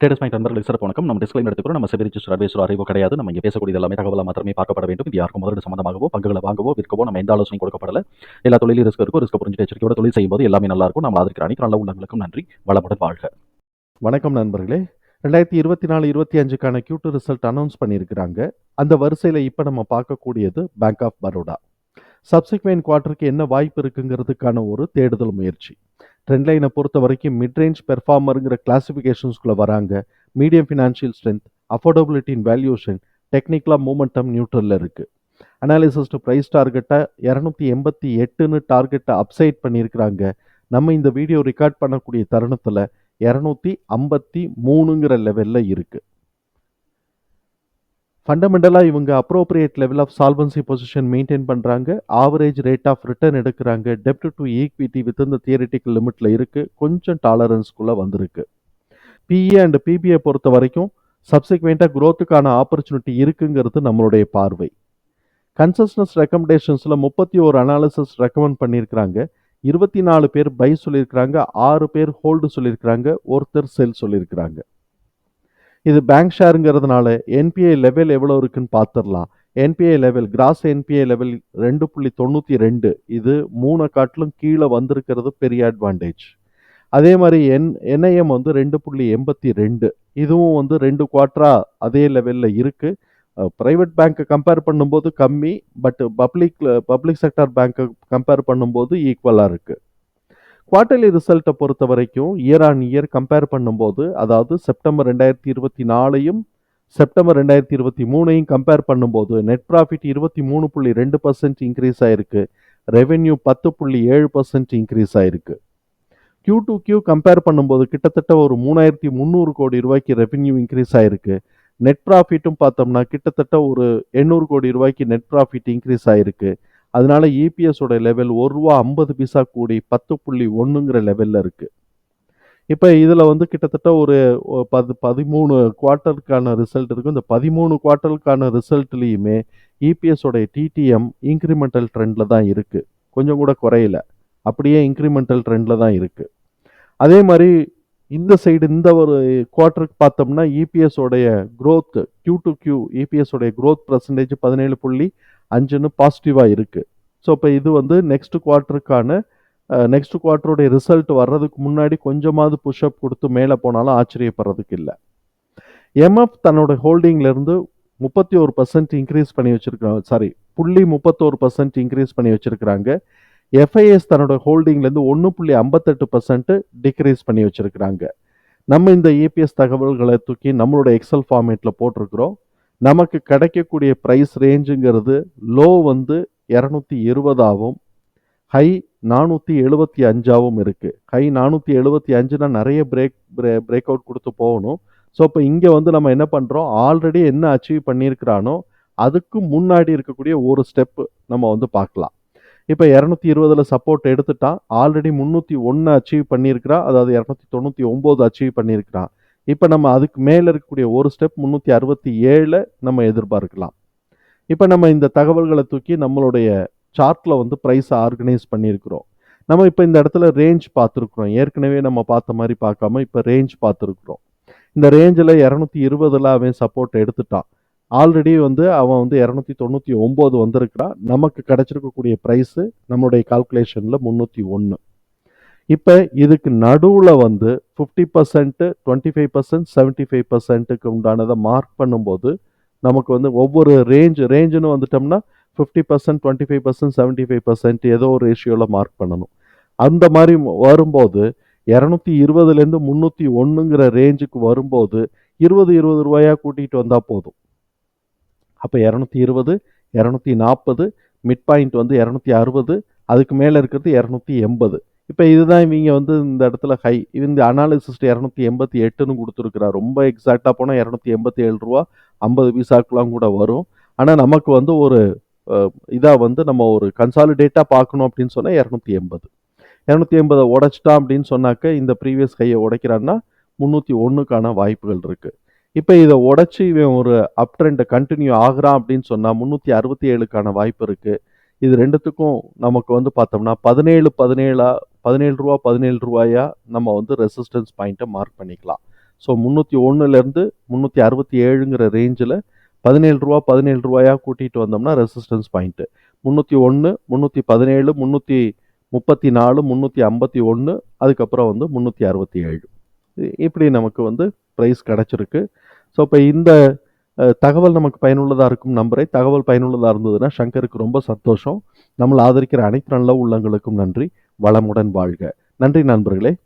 Traders point நண்பர்களுக்கு சிறப்பு வணக்கம். நம்ம டிஸ்கிளைம் எடுத்துக்கிறோம் நம்ம செபி ரிஜிஸ்டர் அட்வைசர் அறிவோ கிடையாது. நம்ம இங்கே பேசக்கூடிய எல்லாமே தகவலாக மாத்திரமே பார்க்கப்பட வேண்டும். இது யாருக்கும் முதலீடு சம்பந்தமாகவோ பங்குகளை வாங்கவோ விற்கவோ நம்ம எந்த ஆலோசனை கொடுக்கப்படல. எல்லா தொழிலும் ரிஸ்க் இருக்கும் ரிஸ்க் புரிஞ்சு எச்சரிக்கையோட தொழில் செய்யும்போது எல்லாமே நல்லா இருக்கும். நம்ம ஆதரிக்கிற அனைத்து நல்ல உள்ளங்களுக்கும் நன்றி. வளமுடன் வாழ்க. வணக்கம் நண்பர்களே. ரெண்டாயிரத்தி இருபத்தி நாலு இருபத்தி அஞ்சுக்கான கியூட்டு ரிசல்ட் அனௌன்ஸ் பண்ணியிருக்கிறாங்க. அந்த வரிசையில் இப்போ நம்ம பார்க்கக்கூடியது பேங்க் ஆஃப் பரோடா சப்சிக்வெண்ட் குவார்ட்டருக்கு என்ன வாய்ப்பு இருக்குங்கிறதுக்கான ஒரு தேடுதல் முயற்சி. ட்ரெண்ட் லைனை பொறுத்த வரைக்கும் மிட் ரேஞ்ச் பெர்ஃபார்மருங்கிற கிளாஸிஃபிகேஷன்ஸ்குள்ளே வராங்க. Medium financial strength affordability in valuation டெக்னிக்கலாக மூமெண்டம் நியூட்ரலில் இருக்குது அனாலிசிஸ் டு ப்ரைஸ் டார்கெட்டை இரநூத்தி எண்பத்தி எட்டுன்னு டார்கெட்டை அப்சைட் பண்ணியிருக்கிறாங்க. நம்ம இந்த வீடியோ ரெக்கார்ட் பண்ணக்கூடிய தருணத்தில் இரநூத்தி ஐம்பத்தி மூணுங்கிற லெவலில் இருக்குது ஃபண்டமெண்டலாக இவங்க appropriate level of solvency position maintain பண்ணுறாங்க ஆவரேஜ் ரேட் ஆஃப் ரிட்டர்ன் எடுக்கிறாங்க. டெப்ட் டு ஈக்விட்டி வித் இந்த தியரிட்டிக்கல் லிமிட்டில் இருக்குது கொஞ்சம் டாலரன்ஸ்குள்ளே வந்திருக்கு. பிஏ அண்ட் பிபிஏ பொறுத்த வரைக்கும் சப்சிக்வெண்ட்டாக க்ரோத்துக்கான ஆப்பர்ச்சுனிட்டி இருக்குங்கிறது நம்மளுடைய பார்வை. கன்சஸ்னஸ் ரெக்கமெண்டேஷன்ஸில் முப்பத்தி ஒரு அனாலிசிஸ் ரெக்கமெண்ட் பண்ணியிருக்கிறாங்க இருபத்தி நாலு பேர் பை சொல்லியிருக்கிறாங்க ஆறு பேர் ஹோல்டு சொல்லியிருக்கிறாங்க ஒருத்தர் செல் சொல்லியிருக்கிறாங்க இது பேங்க் ஷேருங்கிறதுனால என்பிஐ லெவல் எவ்வளோ இருக்குன்னு பார்த்துடலாம் NPI level gross NPI level ரெண்டு புள்ளி தொண்ணூற்றி ரெண்டு. இது மூணை காட்டிலும் கீழே வந்திருக்கிறது பெரிய அட்வான்டேஜ் அதே மாதிரி என் என்ஐஎம் வந்து ரெண்டு புள்ளி எண்பத்தி ரெண்டு. இதுவும் வந்து ரெண்டு குவார்ட்டரா அதே லெவலில் இருக்குது ப்ரைவேட் பேங்க்கை கம்பேர் பண்ணும்போது கம்மி பட் பப்ளிக் பப்ளிக் செக்டார் பேங்க்கை கம்பேர் பண்ணும்போது ஈக்குவலாக இருக்குது குவார்ட்டர்லி ரிசல்ட்டை பொறுத்த வரைக்கும் இயர் ஆன் இயர் கம்பேர் பண்ணும்போது அதாவது செப்டம்பர் ரெண்டாயிரத்தி இருபத்தி நாலையும் செப்டம்பர் ரெண்டாயிரத்தி இருபத்தி மூணையும் கம்பேர் பண்ணும்போது நெட் ப்ராஃபிட் இருபத்தி மூணு புள்ளி ரெண்டு பர்சன்ட் இன்க்ரீஸ் ஆயிருக்கு. ரெவென்யூ பத்து புள்ளி ஏழு பர்சன்ட் இன்க்ரீஸ் ஆயிருக்கு. கியூ டு கியூ கம்பேர் பண்ணும்போது கிட்டத்தட்ட ஒரு மூணாயிரத்தி முந்நூறு கோடி ரூபாய்க்கு ரெவென்யூ இன்க்ரீஸ் ஆயிருக்கு. நெட் ப்ராஃபிட்டும் பார்த்தோம்னா கிட்டத்தட்ட ஒரு எண்ணூறு கோடி ரூபாய்க்கு நெட் ப்ராஃபிட் இன்க்ரீஸ் ஆயிருக்கு. அதனால இபிஎஸோட லெவல் ஒரு ரூபா ஐம்பது பைசா கூடி பத்து புள்ளி ஒன்றுங்கிற லெவலில் இருக்குது இப்போ இதில் வந்து கிட்டத்தட்ட ஒரு பது பதிமூணு குவார்ட்டருக்கான ரிசல்ட் இருக்கும் இந்த பதிமூணு குவார்ட்டருக்கான ரிசல்ட்லேயுமே இபிஎஸோடைய டிடிஎம் இன்க்ரிமெண்டல் ட்ரெண்டில் தான் இருக்குது கொஞ்சம் கூட குறையல. அப்படியே இன்க்ரிமெண்டல் ட்ரெண்டில் தான் இருக்குது அதே மாதிரி இந்த சைடு இந்த ஒரு குவார்ட்டருக்கு பார்த்தோம்னா இபிஎஸோடைய க்ரோத்து கியூ டு கியூ இபிஎஸோடைய க்ரோத் பர்சன்டேஜ் பதினேழு புள்ளி அஞ்சுன்னு பாசிட்டிவாக இருக்குது ஸோ இப்போ இது வந்து நெக்ஸ்ட் குவார்ட்டருக்கான நெக்ஸ்ட் குவார்ட்டருடைய ரிசல்ட் வர்றதுக்கு முன்னாடி கொஞ்சமாவது புஷ்அப் கொடுத்து மேலே போனாலும் ஆச்சரியப்படுறதுக்கு இல்லை. எம்எஃப் தன்னோட ஹோல்டிங்லேருந்து முப்பத்தி ஒரு பர்சன்ட் இன்க்ரீஸ் பண்ணி வச்சுருக்காங்க சாரி புள்ளி முப்பத்தோரு பர்சன்ட் இன்க்ரீஸ் பண்ணி வச்சுருக்கிறாங்க. எஃப்ஐஎஸ் தன்னோட ஹோல்டிங்லேருந்து ஒன்று புள்ளி ஐம்பத்தெட்டு பர்சன்ட் டிக்ரீஸ் பண்ணி வச்சுருக்கிறாங்க. நம்ம இந்த ஏபிஎஸ் தகவல்களை தூக்கி நம்மளோட எக்ஸல் ஃபார்மேட்டில் போட்டிருக்கிறோம். நமக்கு கிடைக்கக்கூடிய ப்ரைஸ் ரேஞ்சுங்கிறது லோ வந்து இரநூத்தி இருபதாகவும் ஹை நானூற்றி எழுபத்தி அஞ்சாவும் இருக்குது ஹை நானூற்றி எழுபத்தி அஞ்சுனா நிறைய பிரேக் பிரேக் அவுட் கொடுத்து போகணும். ஸோ இப்போ இங்கே வந்து நம்ம என்ன பண்ணுறோம் ஆல்ரெடி என்ன அச்சீவ் பண்ணியிருக்கிறானோ அதுக்கு முன்னாடி இருக்கக்கூடிய ஒரு ஸ்டெப்பு நம்ம வந்து பார்க்கலாம். இப்போ இரநூத்தி இருபதில் சப்போர்ட் எடுத்துட்டான் ஆல்ரெடி முந்நூற்றி ஒன்று அச்சீவ் பண்ணியிருக்கிறான் அதாவது இரநூத்தி தொண்ணூற்றி ஒம்பது அச்சீவ் பண்ணியிருக்கிறான் இப்போ நம்ம அதுக்கு மேலே இருக்கக்கூடிய ஒரு ஸ்டெப் முந்நூற்றி அறுபத்தி ஏழில் நம்ம எதிர்பார்க்கலாம். இப்போ நம்ம இந்த தகவல்களை தூக்கி நம்மளுடைய சார்ட்டில் வந்து ப்ரைஸை ஆர்கனைஸ் பண்ணியிருக்கிறோம். நம்ம இப்போ இந்த இடத்துல ரேஞ்ச் பார்த்துருக்குறோம். ஏற்கனவே நம்ம பார்த்த மாதிரி பார்க்காம இப்போ ரேஞ்ச் பார்த்துருக்குறோம். இந்த ரேஞ்சில் இரநூத்தி இருபதில் அவன் சப்போர்ட் எடுத்துட்டான். ஆல்ரெடி வந்து அவன் வந்து இரநூத்தி தொண்ணூற்றி ஒம்பது வந்திருக்கிறான். நமக்கு கிடச்சிருக்கக்கூடிய ப்ரைஸு நம்மளுடைய கால்குலேஷனில் முந்நூற்றி ஒன்று இப்போ இதுக்கு நடுவில் வந்து fifty percent twenty five percent seventy five பர்சன்ட்டுக்கு உண்டானதை மார்க் பண்ணும்போது நமக்கு வந்து ஒவ்வொரு ரேஞ்ச் ரேஞ்சுன்னு வந்துட்டோம்னா fifty percent twenty five percent seventy five percent ஏதோ ஒரு ரேஷியோவில் மார்க் பண்ணணும். அந்த மாதிரி வரும்போது இரநூத்தி இருபதுலேருந்து முந்நூற்றி ஒன்றுங்கிற ரேஞ்சுக்கு வரும்போது இருபது இருபது ரூபாயா கூட்டிகிட்டு வந்தால் போதும். அப்போ இரநூத்தி இருபது இரநூத்தி நாற்பது மிட் பாயிண்ட் வந்து இரநூத்தி அறுபது அதுக்கு மேலே இருக்கிறது இரநூத்தி எண்பது. இப்போ இதுதான் இவங்க வந்து இந்த இடத்துல ஹை இந்த அனாலிசிஸ்ட் இரநூத்தி எண்பத்தி எட்டுன்னு கொடுத்துருக்குறா ரொம்ப எக்ஸாக்டாக போனால் இரநூத்தி எண்பத்தி ஏழு ரூபா ஐம்பது பைசாக்கெலாம் கூட வரும். ஆனால் நமக்கு வந்து ஒரு இதாக வந்து நம்ம ஒரு கன்சாலிடேட்டாக பார்க்கணும் அப்படின்னு சொன்னால் இரநூத்தி எண்பது. இரநூத்தி எண்பதை உடைச்சிட்டான் அப்படின்னு சொன்னாக்க இந்த ப்ரீவியஸ் கையை உடைக்கிறான்னா முந்நூற்றி ஒன்றுக்கான வாய்ப்புகள் இருக்குது இப்போ இதை உடச்சி இவன் ஒரு அப் ட்ரெண்டை கண்டினியூ ஆகிறான் அப்படின்னு சொன்னால் முந்நூற்றி அறுபத்தி ஏழுக்கான வாய்ப்பு இருக்குது இது ரெண்டுத்துக்கும் நமக்கு வந்து பார்த்தோம்னா பதினேழு பதினேழா பதினேழு ரூபா பதினேழு ரூபாயா நம்ம வந்து ரெசிஸ்டன்ஸ் பாயிண்ட்டை மார்க் பண்ணிக்கலாம். ஸோ முந்நூற்றி ஒன்றுலேருந்து முந்நூற்றி அறுபத்தி ஏழுங்கிற ரேஞ்சில் பதினேழு ரூபா பதினேழு ரூபாயாக கூட்டிகிட்டு வந்தோம்னா ரெசிஸ்டன்ஸ் பாயிண்ட்டு முந்நூற்றி ஒன்று முந்நூற்றி பதினேழு முந்நூற்றி முப்பத்தி நாலு முந்நூற்றி ஐம்பத்தி ஒன்று அதுக்கப்புறம் வந்து முந்நூற்றி அறுபத்தி ஏழு இப்படி நமக்கு வந்து ப்ரைஸ் கிடச்சிருக்கு. ஸோ இப்போ இந்த தகவல் நமக்கு பயனுள்ளதாக இருக்கும் நம்பரை தகவல் பயனுள்ளதாக இருந்ததுன்னா சங்கருக்கு ரொம்ப சந்தோஷம். நம்மளை ஆதரிக்கிற அனைத்து நல்ல உள்ளங்களுக்கும் நன்றி. வளமுடன் வாழ்க. நன்றி நண்பர்களே.